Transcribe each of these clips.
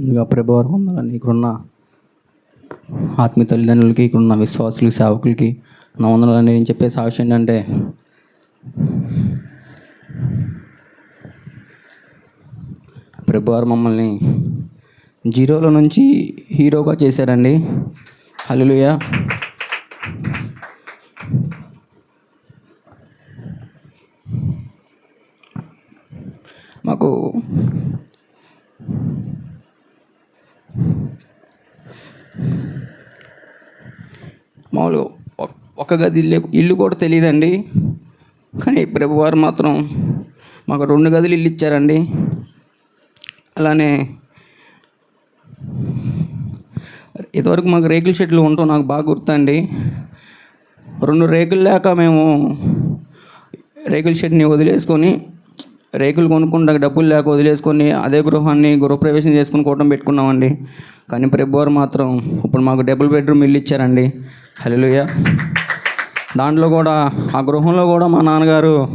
ముందుగా ప్రభువారు వందలని ఇక్కడున్న ఆత్మీయ తల్లిదండ్రులకి ఇక్కడున్న విశ్వాసులకి సేవకులకి నా వందలని నేను చెప్పే సాక్ష్యం ఏంటంటే ప్రభువారు మమ్మల్ని జీరోలో నుంచి హీరోగా చేశారండి. హల్లెలూయా. మాకు మామూలుగా ఒక- గది ఇల్లు ఇల్లు కూడా తెలియదండి కానీ ప్రభువారు మాత్రం మాకు రెండు గదులు ఇల్లు ఇచ్చారండి. అలానే ఇదివరకు మాకు రేకుల షెడ్లు ఉంటాం నాకు బాగా గుర్తండి. రెండు రేకులు లేక మేము రేకుల షెడ్ని వదిలేసుకొని రేకులు కొనుక్కుంటా డబ్బులు లేక వదిలేసుకొని అదే గృహాన్ని గృహప్రవేశం చేసుకుని కూటం పెట్టుకున్నామండి. కానీ ప్రభువారు మాత్రం ఇప్పుడు మాకు డబుల్ బెడ్రూమ్ ఇల్లు ఇచ్చారండి. హలోయ దాంట్లో కూడా ఆ గృహంలో కూడా మా నాన్నగారు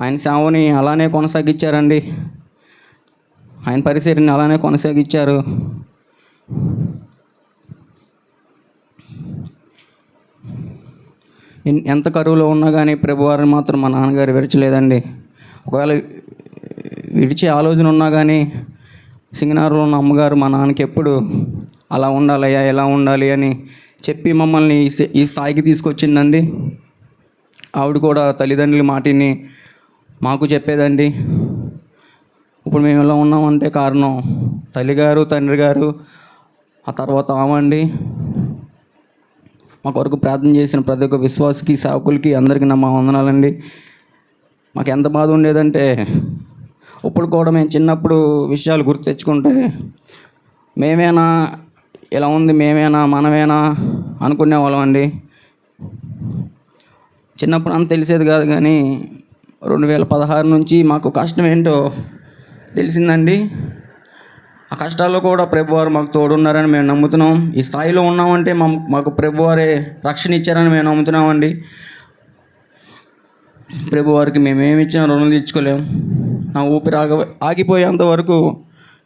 ఆయన సేవని అలానే కొనసాగించారండి. ఆయన పరిసరని అలానే కొనసాగించారు. ఎంత కరువులో ఉన్నా కానీ ప్రభువారిని మాత్రం మా నాన్నగారు విరచలేదండి. ఒకవేళ విడిచే ఆలోచన ఉన్నా కానీ సింగనారులో ఉన్న అమ్మగారు మా నాన్నకి ఎప్పుడు అలా ఉండాలయ్యా ఎలా ఉండాలి అని చెప్పి మమ్మల్ని ఈ స్థాయికి తీసుకొచ్చిందండి. ఆవిడ కూడా తల్లిదండ్రుల మాటిని మాకు చెప్పేదండి. ఇప్పుడు మేము ఎలా ఉన్నామంటే కారణం తల్లిగారు తండ్రి గారు ఆ తర్వాత ఆమండి. మా కొరకు ప్రార్థన చేసిన ప్రతి ఒక్క విశ్వాసకి సేవకులకి అందరికీ నా మా వందనాలండి. మాకు ఎంత బాధ ఉండేదంటే ఇప్పుడు కూడా మేము చిన్నప్పుడు విషయాలు గుర్తు తెచ్చుకుంటే మేమేనా ఇలా ఉంది మేమేనా మనమేనా అనుకునే వాళ్ళం అండి చిన్నప్పుడు అంత తెలిసేది కాదు కానీ రెండు వేల పదహారు నుంచి మాకు కష్టం ఏంటో తెలిసిందండి. ఆ కష్టాల్లో కూడా ప్రభువారు మాకు తోడున్నారని మేము నమ్ముతున్నాం. ఈ స్థాయిలో ఉన్నామంటే మా మాకు ప్రభువారే రక్షణ ఇచ్చారని మేము నమ్ముతున్నామండి. ప్రభువారికి మేము ఏమి ఇచ్చినా రుణం తీర్చుకోలేం. నా ఊపిరి ఆగ ఆగిపోయేంత వరకు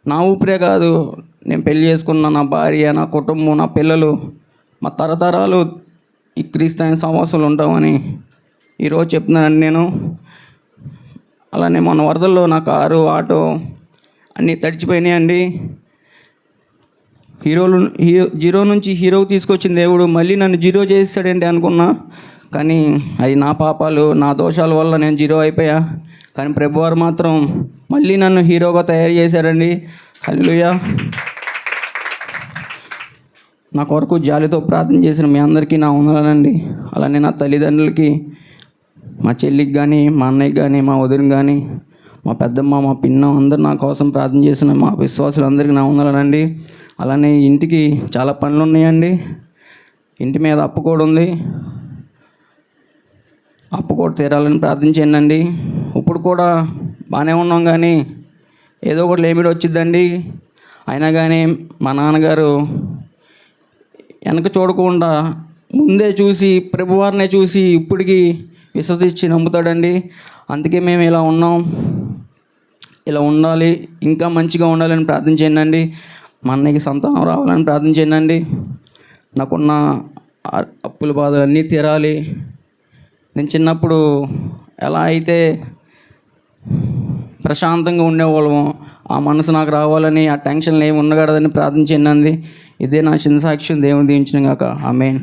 నా ఊపిరే కాదు. నేను పెళ్ళి చేసుకున్న నా భార్య నా కుటుంబం నా పిల్లలు మా తరతరాలు ఈ క్రీస్తైన సమాసాలు ఉంటామని ఈరోజు చెప్తున్నాను నేను. అలానే మొన్న వరదల్లో నా కారు ఆటో అన్నీ తడిచిపోయినాయండి. హీరోలు హీరో జీరో నుంచి హీరోకి తీసుకొచ్చిన దేవుడు మళ్ళీ నన్ను జీరో చేస్తాడండి అనుకున్నా. కానీ అది నా పాపాలు నా దోషాల వల్ల నేను జీరో అయిపోయా. కానీ ప్రభువారు మాత్రం మళ్ళీ నన్ను హీరోగా తయారు చేశారండి. హల్లుయా నా కొరకు జాలితో ప్రార్థన చేసిన మీ అందరికీ నా వందనాలండి. అలానే నా తల్లిదండ్రులకి మా చెల్లికి కానీ మా అన్నయ్యకి కానీ మా వదిన కానీ మా పెద్దమ్మ మా పిన్న అందరు నా కోసం ప్రార్థన చేసిన మా విశ్వాసులందరికీ నా వందనాలండి. అలానే ఇంటికి చాలా పనులు ఉన్నాయండి. ఇంటి మీద అప్పు కూడా ఉంది. అప్పు కూడా తీరాలని ప్రార్థించండి అండి ఇప్పుడు కూడా బాగానే ఉన్నాం కానీ ఏదో ఒకటి లేమిడి వచ్చిద్దండి. అయినా కానీ మా నాన్నగారు వెనక చూడకుండా ముందే చూసి ప్రభువారినే చూసి ఇప్పటికీ విశ్వసించి నమ్ముతాడండి. అందుకే మేము ఇలా ఉన్నాం. ఇలా ఉండాలి. ఇంకా మంచిగా ఉండాలని ప్రార్థన అండి మా అన్నయ్యకి సంతానం రావాలని ప్రార్థించండి అండి నాకున్న అప్పుల బాధలు అన్నీ తీరాలి. నేను చిన్నప్పుడు ఎలా అయితే ప్రశాంతంగా ఉండేవాళ్ళము. ఆ మనసు నాకు రావాలని ఆ టెన్షన్లు ఏమి ఉండకూడదని ప్రార్థించి అండి ఇదే నా చిన్న సాక్ష్యం దేవుని దీవించిన గాక. ఆమెన్.